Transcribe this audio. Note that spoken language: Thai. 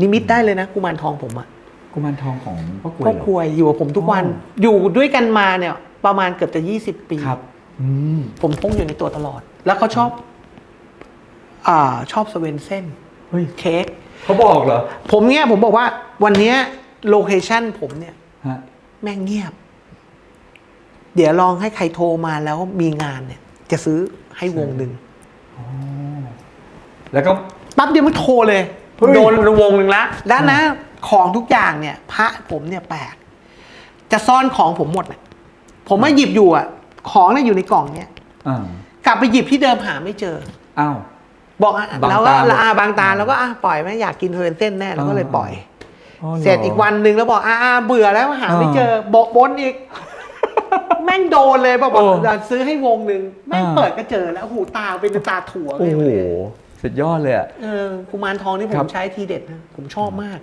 นิมิตได้เลยนะกุมารทองผมอะกุมารทองของพ่อกล้วยพ่อเหรอควยอยู่กับผมทุกวันอ๋ออยู่ด้วยกันมาเนี่ยประมาณเกือบจะยี่สิบปีครับอืมผมพกอยู่ในตัวตลอด แล้วเขาชอบ อ่า ชอบสเวนเซนเฮ้ยเค้กเขาบอกเหรอ ผมเนี่ยผมบอกว่า วันเนี้ยโลเคชั่นผมเนี่ยฮะแม่งเงียบ เดี๋ยวลองให้ใครโทรมาแล้วมีงานเนี่ย จะซื้อให้วงหนึ่งแล้วก็ปั๊บเดียวมันโทรเลยเฮ้ย โดนวงหนึ่งละด้านนะ ของทุกอย่างเนี่ย พระผมเนี่ยแปลกจะซ่อนของผมหมดน่ะผมมาหยิบอยู่อะ ของเนี่ยอยู่ในกล่องเนี่ยอ่ากลับไปหยิบที่เดิมหาไม่เจอ อ้าว บอกอะบางแล้วก็ตาหมดละอาบางตาแล้วก็อะปล่อยไหมอยากกินเฮอร์เส้นแน่แล้วก็เลยปล่อย อ๋อหเสร็จอีกวันหนึ่งแล้วบอกอ่าเบื่อแล้วหาไม่เจอโบกบนอีก แม่งโดนเลยบอกบอกโอ้อยากซื้อให้วงหนึ่งแม่งอ่าเปิดก็เจอแล้วหูตาเป็นตาถั่วโอ้เลยโหวันนี้ สุดยอดเลยอะเออกุมารทองนี่ผครัมบ ใช้ทีเด็ดนะผมชอบมาก